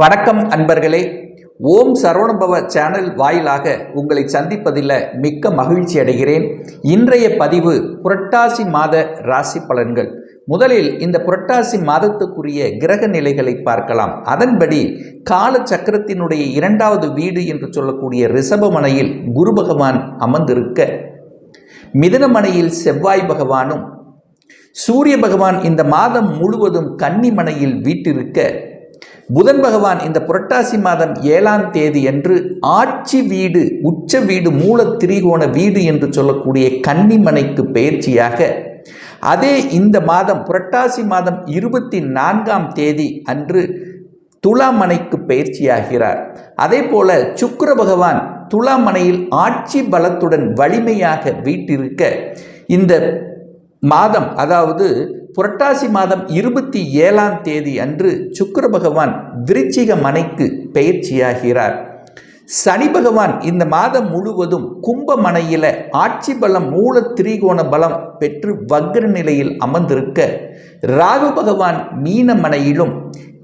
வணக்கம் அன்பர்களே. ஓம் சரவணபவ சேனல் வாயிலாக உங்களை சந்திப்பதில் மிக்க மகிழ்ச்சி அடைகிறேன். இன்றைய பதிவு புரட்டாசி மாத ராசி பலன்கள். முதலில் இந்த புரட்டாசி மாதத்துக்குரிய கிரக நிலைகளை பார்க்கலாம். அதன்படி கால சக்கரத்தினுடைய இரண்டாவது வீடு என்று சொல்லக்கூடிய ரிஷபமனையில் குரு பகவான் அமர்ந்திருக்க மிதனமனையில் செவ்வாய் பகவானும் சூரிய பகவான் இந்த மாதம் முழுவதும் கன்னிமனையில் வீட்டிருக்க புதன் பகவான் இந்த புரட்டாசி மாதம் ஏழாம் தேதி அன்று ஆட்சி வீடு உச்ச வீடு மூல திரிகோண வீடு என்று சொல்லக்கூடிய கன்னிமனைக்கு பயிற்சியாக அதே இந்த மாதம் புரட்டாசி மாதம் இருபத்தி நான்காம் தேதி அன்று துலாமனைக்கு பயிற்சியாகிறார் அதே போல சுக்கர பகவான் துலாமனையில் ஆட்சி பலத்துடன் வலிமையாக வீட்டிருக்க இந்த மாதம் அதாவது புரட்டாசி மாதம் இருபத்தி ஏழாம் தேதி அன்று சுக்கர பகவான் விருச்சிக மனைக்கு பயிற்சியாகிறார் சனி பகவான் இந்த மாதம் முழுவதும் கும்பமனையில ஆட்சி பலம் மூல திரிகோண பலம் பெற்று வக்ர நிலையில் அமர்ந்திருக்க ராகு பகவான் மீனமனையிலும்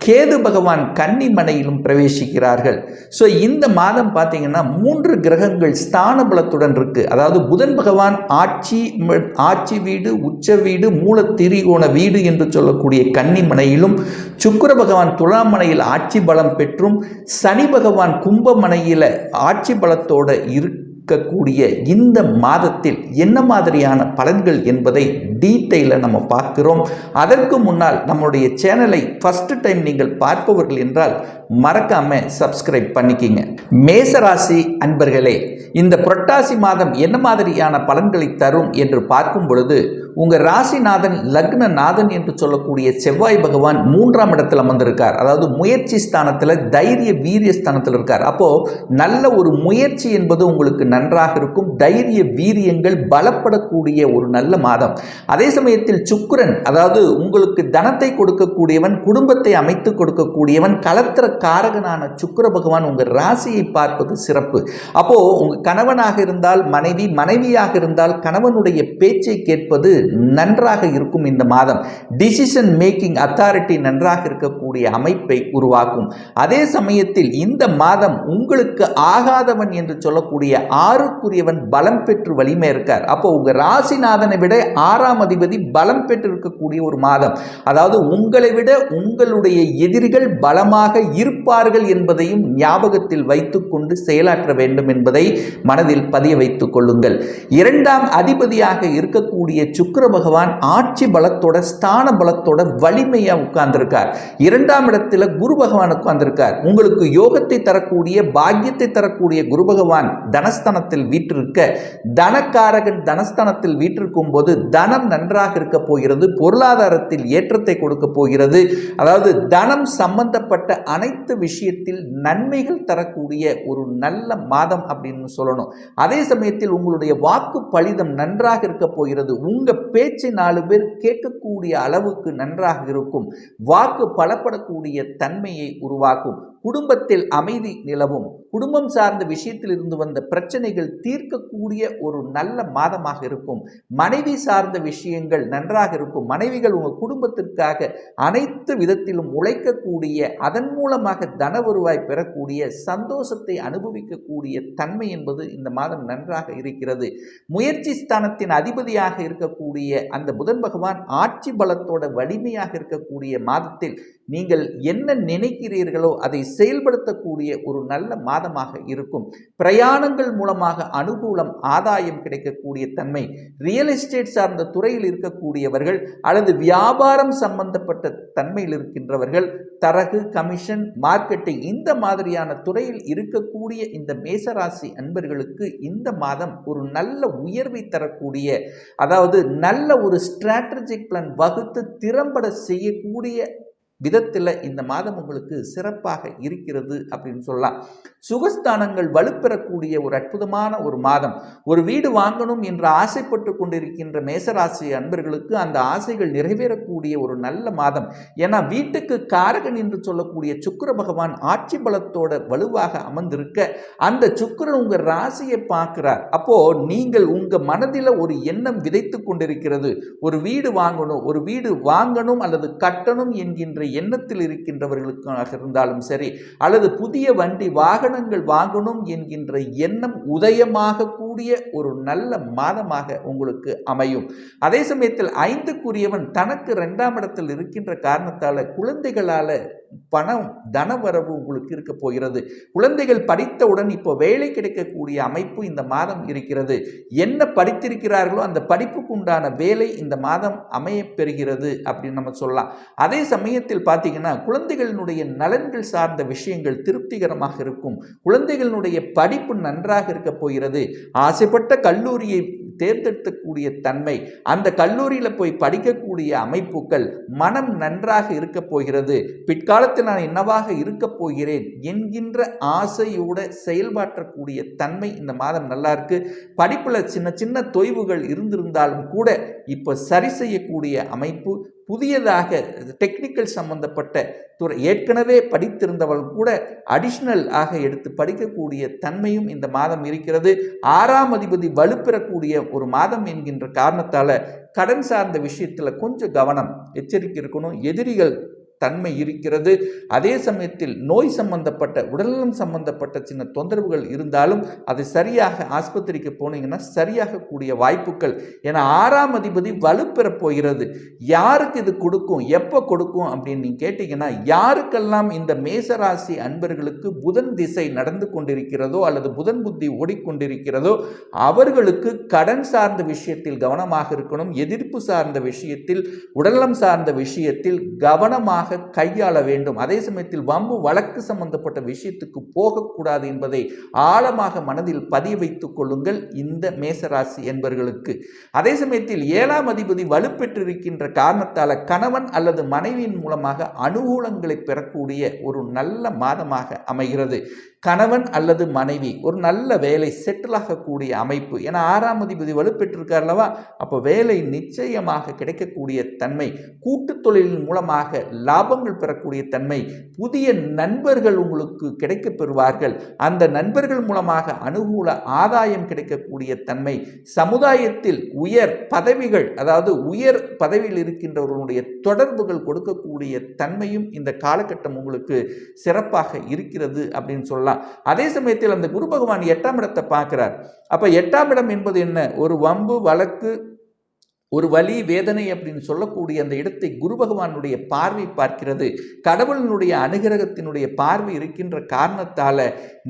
கேது பகவான் கன்னிமனையிலும் பிரவேசிக்கிறார்கள். ஸோ இந்த மாதம் பார்த்தீங்கன்னா மூன்று கிரகங்கள் ஸ்தான பலத்துடன் இருக்குது அதாவது புதன் பகவான் ஆட்சி ம- ஆட்சி வீடு உச்ச வீடு மூல திரிகோண வீடு என்று சொல்லக்கூடிய கன்னிமனையிலும் சுக்கர பகவான் துலாமனையில் ஆட்சி பலம் பெற்றும் சனி பகவான் கும்பமனையில் ஆட்சி பலத்தோடு இருக்க இருக்கக்கூடிய இந்த மாதத்தில் என்ன மாதிரியான பலன்கள் என்பதை டீட்டெயிலில் நம்ம பார்க்கிறோம். அதற்கு முன்னால் நம்மளுடைய சேனலை ஃபர்ஸ்ட் டைம் நீங்கள் பார்ப்பவர்கள் என்றால் மறக்காம சப்ஸ்கிரைப் பண்ணிக்கிங்க. மேசராசி அன்பர்களே இந்த புரட்டாசி மாதம் என்ன மாதிரியான பலன்களை தரும் என்று பார்க்கும் பொழுது உங்கள் ராசிநாதன் லக்ன நாதன் என்று சொல்லக்கூடிய செவ்வாய் பகவான் மூன்றாம் இடத்தில் அமர்ந்திருக்கார். அதாவது முயற்சி ஸ்தானத்தில் தைரிய வீரிய ஸ்தானத்தில் இருக்கார். அப்போ நல்ல ஒரு முயற்சி என்பது உங்களுக்கு நன்றாக இருக்கும். தைரிய வீரியங்கள் பலப்படக்கூடிய ஒரு நல்ல மாதம். அதே சமயத்தில் சுக்கிரன் அதாவது உங்களுக்கு தனத்தை கொடுக்கக்கூடியவன் குடும்பத்தை அமைத்து கொடுக்கக்கூடியவன் கலத்திர காரகனான சுக்கர பகவான் உங்கள் ராசியை பார்ப்பது சிறப்பு. அப்போ உங்கள் கணவனாக இருந்தால் மனைவி மனைவியாக இருந்தால் கணவனுடைய பேச்சை கேட்பது நன்றாக இருக்கும் இந்த மாதம். டிசிஷன் மேக்கிங் அத்தாரிட்டி நன்றாக இருக்கக்கூடிய அமைப்பை உருவாக்கும். அதே சமயத்தில் இந்த மாதம் உங்களுக்கு ஆகாதவன் என்று சொல்லக்கூடிய ஆறுக்குரியவன் பலம் பெற்று வலிமை இருக்கார். அப்போ உங்க ராசிநாதனை விட ஆறாம் அதிபதி பலம் பெற்று இருக்கக்கூடிய ஒரு மாதம். அதாவது உங்களை விட உங்களுடைய எதிரிகள் பலமாக இருப்பார்கள் என்பதையும் ஞாபகத்தில் வைத்துக்கொண்டு செயலாற்ற வேண்டும் என்பதை மனதில் பதிய வைத்துக் கொள்ளுங்கள். இரண்டாம் அதிபதியாக இருக்கக்கூடிய சுக்கர பகவான் ஆட்சி பலத்தோட ஸ்தான பலத்தோட வலிமையா உட்கார்ந்திருக்கார். இரண்டாம் இடத்துல குரு பகவான் உட்கார்ந்திருக்கார். உங்களுக்கு யோகத்தை தரக்கூடிய பாக்கியத்தை தரக்கூடிய குரு பகவான் தனஸ்தானத்தில் வீற்றிருக்க தனக்காரகன் தனஸ்தானத்தில் வீற்றிருக்கும் போது தனம் நன்றாக இருக்க போகிறது பொருளாதாரத்தில் ஏற்றத்தை கொடுக்க போகிறது. அதாவது தனம் சம்பந்தப்பட்ட அனைத்து விஷயத்தில் நன்மைகள் தரக்கூடிய ஒரு நல்ல மாதம் அப்படின்னு சொல்லணும். அதே சமயத்தில் உங்களுடைய வாக்கு பலிதம் நன்றாக இருக்க போகிறது. உங்கள் பேச்சை நாலு பேர் கேட்கக்கூடிய அளவுக்கு நன்றாக இருக்கும். வாக்கு பலப்படக்கூடிய தன்மையை உருவாக்கும். குடும்பத்தில் அமைதி நிலவும் குடும்பம் சார்ந்த விஷயத்தில் இருந்து வந்த பிரச்சனைகள் தீர்க்கக்கூடிய ஒரு நல்ல மாதமாக இருக்கும். மனைவி சார்ந்த விஷயங்கள் நன்றாக இருக்கும். மனைவிகள் உங்கள் குடும்பத்திற்காக அனைத்து விதத்திலும் உழைக்கக்கூடிய அதன் மூலமாக தன வருவாய் பெறக்கூடிய சந்தோஷத்தை அனுபவிக்கக்கூடிய தன்மை என்பது இந்த மாதம் நன்றாக இருக்கிறது. முயற்சி ஸ்தானத்தின் அதிபதியாக இருக்கக்கூடிய அந்த புதன் பகவான் ஆட்சி பலத்தோட வலிமையாக இருக்கக்கூடிய மாதத்தில் நீங்கள் என்ன நினைக்கிறீர்களோ அதை செயல்படுத்தக்கூடிய ஒரு நல்ல மாதமாக இருக்கும். பிரயாணங்கள் மூலமாக அனுகூலம் ஆதாயம் கிடைக்கக்கூடிய தன்மை ரியல் எஸ்டேட் சார்ந்த துறையில் இருக்கக்கூடியவர்கள் அல்லது வியாபாரம் சம்பந்தப்பட்ட தன்மையில் இருக்கின்றவர்கள் தரகு கமிஷன் மார்க்கெட்டிங் இந்த மாதிரியான துறையில் இருக்கக்கூடிய இந்த மேசராசி அன்பர்களுக்கு இந்த மாதம் ஒரு நல்ல உயர்வை தரக்கூடிய அதாவது நல்ல ஒரு ஸ்ட்ராட்டஜிக் பிளான் வகுத்து திறம்பட செய்யக்கூடிய விதத்தில் இந்த மாதம் உங்களுக்கு சிறப்பாக இருக்கிறது அப்படின்னு சொல்லலாம். சுகஸ்தானங்கள் வலுப்பெறக்கூடிய ஒரு அற்புதமான ஒரு மாதம். ஒரு வீடு வாங்கணும் என்று ஆசைப்பட்டு கொண்டிருக்கின்ற மேசராசி அன்பர்களுக்கு அந்த ஆசைகள் நிறைவேறக்கூடிய ஒரு நல்ல மாதம். ஏன்னா வீட்டுக்கு காரகன் என்று சொல்லக்கூடிய சுக்கர பகவான் ஆட்சி பலத்தோட வலுவாக அமர்ந்திருக்க அந்த சுக்கிரன் உங்கள் ராசியை பார்க்கிறார். அப்போ நீங்கள் உங்கள் மனதில் ஒரு எண்ணம் விதைத்து கொண்டிருக்கிறது. ஒரு வீடு வாங்கணும் ஒரு வீடு வாங்கணும் அல்லது கட்டணும் என்கின்ற எண்ணத்தில் இருக்கின்றவர்களுக்காக இருந்தாலும் சரி அல்லது புதிய வண்டி வாகனங்கள் வாங்கணும் என்கின்ற எண்ணம் உதயமாக கூடிய ஒரு நல்ல மாதமாக உங்களுக்கு அமையும். அதே சமயத்தில் ஐந்துக்குரியவன் தனக்கு இரண்டாம் இடத்தில் இருக்கின்ற காரணத்தால் குழந்தைகளால் பணம் தனவரவு உங்களுக்கு இருக்க போகிறது. குழந்தைகள் படித்தவுடன் இப்போ வேலை கிடைக்கக்கூடிய அமைப்பு இந்த மாதம் இருக்கிறது. என்ன படித்திருக்கிறார்களோ அந்த படிப்புக்கு உண்டான வேலை இந்த மாதம் அமைய பெறுகிறது அப்படின்னு நம்ம சொல்லலாம். அதே சமயத்தில் பார்த்தீங்கன்னா குழந்தைகளினுடைய நலன்கள் சார்ந்த விஷயங்கள் திருப்திகரமாக இருக்கும். குழந்தைகளினுடைய படிப்பு நன்றாக இருக்க போகிறது. ஆசைப்பட்ட கல்லூரியை தேர்ந்தெடுக்கக்கூடிய தன்மை அந்த கல்லூரியில் போய் படிக்கக்கூடிய அமைப்புகள் மனம் நன்றாக இருக்க போகிறது. எதிர்காலத்தில் நான் என்னவாக இருக்க போகிறேன் என்கின்ற ஆசையோட செயல்பாற்றக்கூடிய தன்மை இந்த மாதம் நல்லா இருக்கு. படிப்பில் சின்ன சின்ன தொய்வுகள் இருந்திருந்தாலும் கூட இப்போ சரி செய்யக்கூடிய அமைப்பு புதியதாக டெக்னிக்கல் சம்பந்தப்பட்ட துறை ஏற்கனவே படித்திருந்தவள் கூட அடிஷ்னல் ஆக எடுத்து படிக்கக்கூடிய தன்மையும் இந்த மாதம் இருக்கிறது. ஆறாம் அதிபதி வலுப்பெறக்கூடிய ஒரு மாதம் என்கின்ற காரணத்தால் கடன் சார்ந்த விஷயத்தில் கொஞ்சம் கவனம் எச்சரிக்கை இருக்கணும். எதிரிகள் தன்மை இருக்கிறது. அதே சமயத்தில் நோய் சம்பந்தப்பட்ட உடல்நலம் சம்பந்தப்பட்ட சின்ன தொந்தரவுகள் இருந்தாலும் அது சரியாக ஆஸ்பத்திரிக்கு போனீங்கன்னா சரியாக கூடிய வாய்ப்புகள். ஏன்னா ஆறாம் அதிபதி வலுப்பெறப் போகிறது. யாருக்கு இது கொடுக்கும்? எப்போ கொடுக்கும் அப்படின்னு நீங்கள் கேட்டிங்கன்னா யாருக்கெல்லாம் இந்த மேசராசி அன்பர்களுக்கு புதன் திசை நடந்து கொண்டிருக்கிறதோ அல்லது புதன் புத்தி ஓடிக்கொண்டிருக்கிறதோ அவர்களுக்கு கடன் சார்ந்த விஷயத்தில் கவனமாக இருக்கணும். எதிர்ப்பு சார்ந்த விஷயத்தில் உடல்நலம் சார்ந்த விஷயத்தில் கவனமாக கவனமாக கையாள வேண்டும். அதே சமயத்தில் வம்பு வழக்கு சம்பந்தப்பட்ட விஷயத்துக்கு போகக்கூடாது என்பதை ஆழமாக மனதில் பதிய வைத்துக் கொள்ளுங்கள் இந்த மேசராசி என்பவர்களுக்கு அதே சமயத்தில் ஏழாம் அதிபதி வலுப்பெற்றிருக்கின்ற காரணத்தால் கணவன் அல்லது மனைவியின் மூலமாக அனுகூலங்களை பெறக்கூடிய ஒரு நல்ல மாதமாக அமைகிறது. கணவன் அல்லது மனைவி ஒரு நல்ல வேலை செட்டில் ஆகக்கூடிய அமைப்பு. ஏன்னா ஆறாம் அதிபதி வலுப்பெற்றிருக்கார் அல்லவா? அப்போ வேலை நிச்சயமாக கிடைக்கக்கூடிய தன்மை கூட்டு தொழிலின் மூலமாக லாபங்கள் பெறக்கூடிய தன்மை புதிய நண்பர்கள் உங்களுக்கு கிடைக்க பெறுவார்கள் அந்த நண்பர்கள் மூலமாக அனுகூல ஆதாயம் கிடைக்கக்கூடிய தன்மை சமுதாயத்தில் உயர் பதவிகள் அதாவது உயர் பதவியில் இருக்கின்றவர்களுடைய தொடர்புகள் கொடுக்கக்கூடிய தன்மையும் இந்த காலகட்டம் உங்களுக்கு சிறப்பாக இருக்கிறது அப்படின்னு சொல்லலாம். அதே சமயத்தில் அந்த குரு பகவான் எட்டாம் இடத்தை பார்க்கிறார். அப்போ எட்டாம் இடம் என்பது என்ன? ஒரு வம்பு வழக்கு ஒரு வலி வேதனை அப்படின்னு சொல்லக்கூடிய அந்த இடத்தை குரு பகவானுடைய பார்வை பார்க்கிறது. கடவுளினுடைய அனுகிரகத்தினுடைய பார்வை இருக்கின்ற காரணத்தால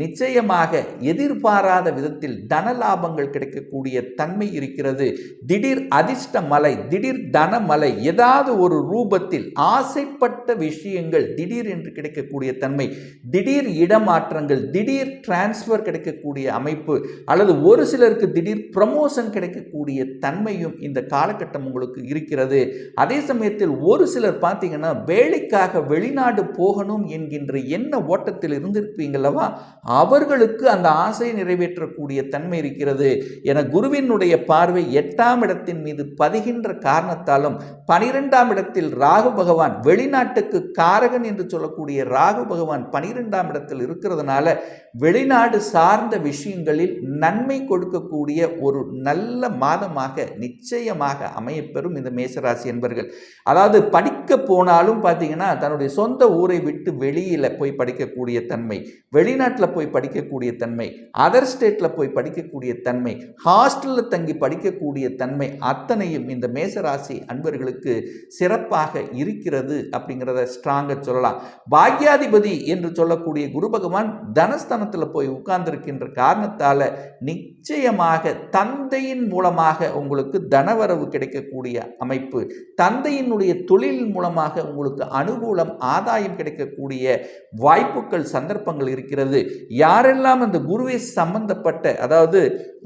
நிச்சயமாக எதிர்பாராத விதத்தில் தன லாபங்கள் கிடைக்கக்கூடிய தன்மை இருக்கிறது. திடீர் அதிர்ஷ்ட மலை திடீர் தன மலை ஏதாவது ஒரு ரூபத்தில் ஆசைப்பட்ட விஷயங்கள் திடீர் என்று கிடைக்கக்கூடிய தன்மை திடீர் இடமாற்றங்கள் திடீர் டிரான்ஸ்ஃபர் கிடைக்கக்கூடிய அமைப்பு அல்லது ஒரு சிலருக்கு திடீர் ப்ரமோஷன் கிடைக்கக்கூடிய தன்மையும் இந்த காலகட்டம் உங்களுக்கு இருக்கிறது. அதே சமயத்தில் ஒரு சிலர் பார்த்தீங்கன்னா வேலைக்காக வெளிநாடு போகணும் என்கின்ற எண்ண ஓட்டத்தில் இருந்திருப்பீங்களவா அவர்களுக்கு அந்த ஆசையை நிறைவேற்றக்கூடிய தன்மை இருக்கிறது என குருவினுடைய பார்வை எட்டாம் இடத்தின் மீது பதிகின்ற காரணத்தாலும் பனிரெண்டாம் இடத்தில் ராகு பகவான் வெளிநாட்டுக்கு காரகன் என்று சொல்லக்கூடிய ராகு பகவான் பனிரெண்டாம் இடத்தில் இருக்கிறதுனால வெளிநாடு சார்ந்த விஷயங்களில் நன்மை கொடுக்கக்கூடிய ஒரு நல்ல மாதமாக நிச்சயமாக அமையப்பெறும் இந்த மேசராசி என்பர்கள். அதாவது படிக்க போனாலும் பார்த்தீங்கன்னா தன்னுடைய சொந்த ஊரை விட்டு வெளியில் போய் படிக்கக்கூடிய தன்மை வெளிநாட்டில் போய் படிக்கக்கூடிய தன்மை அதர் ஸ்டேட்டில் போய் படிக்கக்கூடிய தன்மை ஹாஸ்டலில் தங்கி படிக்கக்கூடிய தன்மை அத்தனையும் இந்த மேசராசி அன்பர்களுக்கு சிறப்பாக இருக்கிறது அப்படிங்கிறத ஸ்ட்ராங்காக சொல்லலாம். பாக்யாதிபதி என்று சொல்லக்கூடிய குரு பகவான் தனஸ்தனத்தில் போய் உட்கார்ந்திருக்கின்ற காரணத்தால் நிச்சயமாக தந்தையின் மூலமாக உங்களுக்கு தனவரவு கிடைக்கக்கூடிய அமைப்பு தந்தையினுடைய தொழில் மூலமாக உங்களுக்கு அனுகூலம் ஆதாயம் கிடைக்கக்கூடிய வாய்ப்புகள் சந்தர்ப்பங்கள் இருக்கிறது. யாரெல்லாம் அந்த குருவை சம்பந்தப்பட்ட அதாவது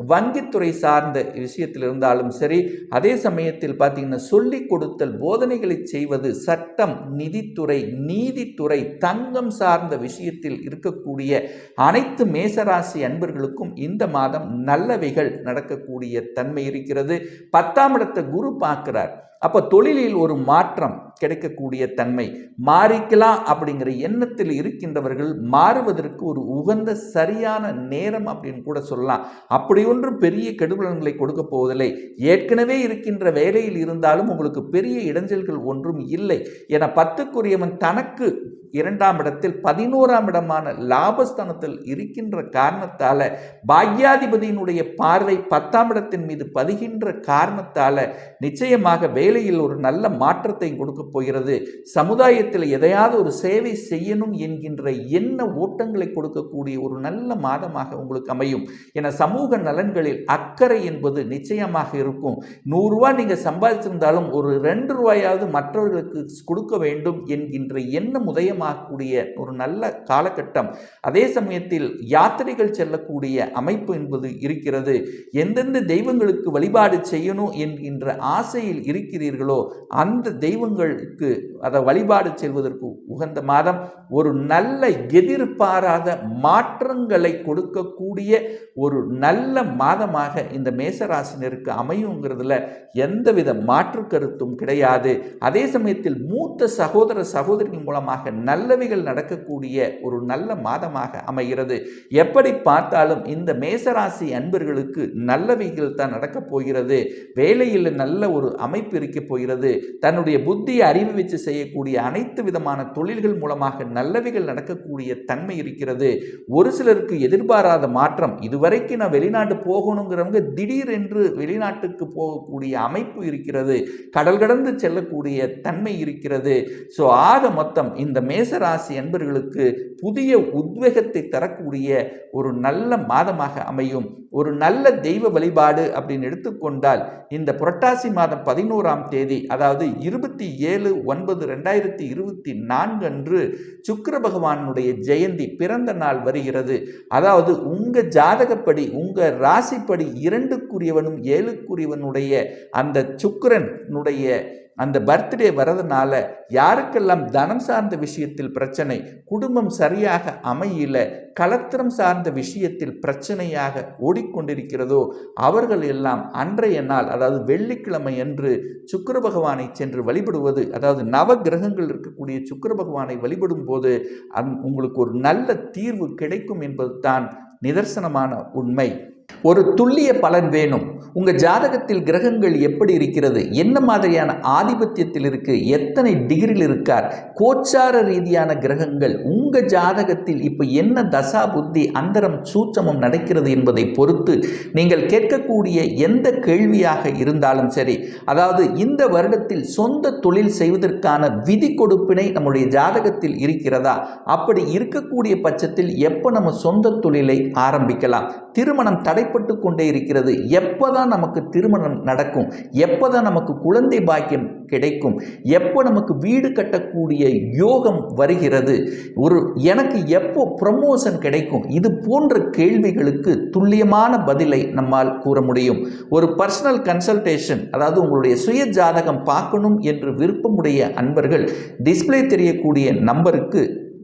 வங்கித்துறை சார்ந்த விஷயத்தில் இருந்தாலும் சரி அதே சமயத்தில் பார்த்தீங்கன்னா சொல்லிக் கொடுத்தல் போதனைகளை செய்வது சட்டம் நிதித்துறை நீதித்துறை தங்கம் சார்ந்த விஷயத்தில் இருக்கக்கூடிய அனைத்து மேசராசி அன்பர்களுக்கும் இந்த மாதம் நல்லவைகள் நடக்கக்கூடிய தன்மை இருக்கிறது. பத்தாம் இடத்தை குரு பார்க்கிறார். அப்போ தொழிலில் ஒரு மாற்றம் கிடைக்கக்கூடிய தன்மை. மாறிக்கலாம் அப்படிங்கிற எண்ணத்தில் இருக்கின்றவர்கள் மாறுவதற்கு ஒரு உகந்த சரியான நேரம் அப்படின்னு கூட சொல்லலாம். அப்படி ஒன்றும் பெரிய கெடுபலன்களை கொடுக்க போவதில்லை. ஏற்கனவே இருக்கின்ற வேலையில் இருந்தாலும் உங்களுக்கு பெரிய இடைஞ்சல்கள் ஒன்றும் இல்லை. என பத்துக்குரியவன் தனக்கு இரண்டாம் இடத்தில் பதினோராம் இடமான லாபஸ்தானத்தில் இருக்கின்ற காரணத்தால பாக்யாதிபதியினுடைய பார்வை பத்தாம் இடத்தின் மீது பதிகின்ற காரணத்தால நிச்சயமாக வேலையில் ஒரு நல்ல மாற்றத்தை கொடுக்க போகிறது. சமுதாயத்தில் எதையாவது ஒரு சேவை செய்யணும் என்கின்ற எண்ண ஓட்டங்களை கொடுக்கக்கூடிய ஒரு நல்ல மாதமாக உங்களுக்கு அமையும். என சமூக நலன்களில் அக்கறை என்பது நிச்சயமாக இருக்கும். நூறுரூவா நீங்கள் சம்பாதிச்சிருந்தாலும் ஒரு ரெண்டு ரூபாயாவது மற்றவர்களுக்கு கொடுக்க வேண்டும் என்கின்ற எண்ணம் சாத்தியமாகக்கூடிய ஒரு நல்ல காலகட்டம். அதே சமயத்தில் யாத்திரைகள் செல்லக்கூடிய அமைப்பு என்பது இருக்கிறது. எந்தெந்த தெய்வங்களுக்கு வழிபாடு செய்யணும் என்கின்ற ஆசையில் இருக்கிறீர்களோ அந்த தெய்வங்களுக்கு அதை வழிபாடு செல்வதற்கு உகந்த மாதம் ஒரு நல்ல எதிர்பாராத மாற்றங்களை கொடுக்கக்கூடிய ஒரு நல்ல மாதமாக இந்த மேசராசினருக்கு அமையுங்கிறதுல எந்தவித மாற்று கருத்தும் கிடையாது. அதே சமயத்தில் மூத்த சகோதர சகோதரிகள் மூலமாக நல்லவைகள் நடக்கக்கூடிய ஒரு நல்ல மாதமாக அமைகிறது. எப்படி பார்த்தாலும் இந்த மேசராசி அன்பர்களுக்கு நல்லவைகள் தான் நடக்கப் போகிறது. வேலையில் நல்ல ஒரு அமைப்பு இருக்க போகிறது. தன்னுடைய புத்தியை அறிவு வச்சு செய்யக்கூடிய அனைத்து விதமான தொழில்கள் மூலமாக நல்லவைகள் நடக்கக்கூடிய தன்மை இருக்கிறது. ஒரு சிலருக்கு எதிர்பாராத மாற்றம் இதுவரைக்கும் நான் வெளிநாடு போகணுங்கிறவங்க திடீரென்று வெளிநாட்டுக்கு போகக்கூடிய அமைப்பு இருக்கிறது. கடல் கடந்து செல்லக்கூடிய தன்மை இருக்கிறது. ஸோ ஆக மொத்தம் இந்த மே மேசராசி அன்பர்களுக்கு புதிய உத்வேகத்தை தரக்கூடிய ஒரு நல்ல மாதமாக அமையும். ஒரு நல்ல தெய்வ வழிபாடு அப்படின்னு எடுத்துக்கொண்டால் இந்த புரட்டாசி மாதம் பதினோராம் தேதி அதாவது இருபத்தி ஏழு ஒன்பது ரெண்டாயிரத்தி இருபத்தி நான்கு அன்று சுக்கர பகவானுடைய ஜெயந்தி பிறந்த நாள் வருகிறது. அதாவது உங்கள் ஜாதகப்படி உங்கள் ராசிப்படி இரண்டுக்குரியவனும் ஏழுக்குரியவனுடைய அந்த சுக்கரனுடைய அந்த பர்த்டே வரதுனால யாருக்கெல்லாம் தனம் சார்ந்த விஷயத்தில் பிரச்சனை குடும்பம் சரியாக அமையல கலத்திரம் சார்ந்த விஷயத்தில் பிரச்சனையாக ஓடிக்கொண்டிருக்கிறதோ அவர்கள் எல்லாம் அன்றைய நாள் அதாவது வெள்ளிக்கிழமை அன்று சுக்கர பகவானை சென்று வழிபடுவது அதாவது நவ கிரகங்கள் இருக்கக்கூடிய சுக்கர பகவானை வழிபடும் போது அந் உங்களுக்கு ஒரு நல்ல தீர்வு கிடைக்கும் என்பது தான் நிதர்சனமான உண்மை. ஒரு துல்லிய பலன் வேணும். உங்கள் ஜாதகத்தில் கிரகங்கள் எப்படி இருக்கிறது? என்ன மாதிரியான ஆதிபத்தியத்தில் இருக்கு? எத்தனை டிகிரியில் இருக்கார்? கோச்சார ரீதியான கிரகங்கள் உங்கள் ஜாதகத்தில் இப்போ என்ன தசா புத்தி அந்தரம் சூட்சமம் நடக்கிறது என்பதை பொறுத்து நீங்கள் கேட்கக்கூடிய எந்த கேள்வியாக இருந்தாலும் சரி அதாவது இந்த வருடத்தில் சொந்த தொழில் செய்வதற்கான விதி கொடுப்பினை நம்முடைய ஜாதகத்தில் இருக்கிறதா? அப்படி இருக்கக்கூடிய பட்சத்தில் எப்போ நம்ம சொந்த தொழிலை ஆரம்பிக்கலாம்? திருமணம் தடைப்பட்டு கொண்டே இருக்கிறது. எப்போதான் நமக்கு திருமணம் நடக்கும் எப்போதான் நமக்கு குழந்தை பாக்கியம் கிடைக்கும் எப்போ நமக்கு வீடு கட்டக்கூடிய யோகம் வருகிறது ஒரு எனக்கு எப்போ ப்ரமோஷன் கிடைக்கும் இது போன்ற கேள்விகளுக்கு துல்லியமான பதிலை நம்மால் கூற முடியும். ஒரு பர்சனல் கன்சல்டேஷன் அதாவது உங்களுடைய சுய ஜாதகம் பார்க்கணும் என்று விருப்பமுடைய அன்பர்கள் டிஸ்பிளே தெரியக்கூடிய நம்பருக்கு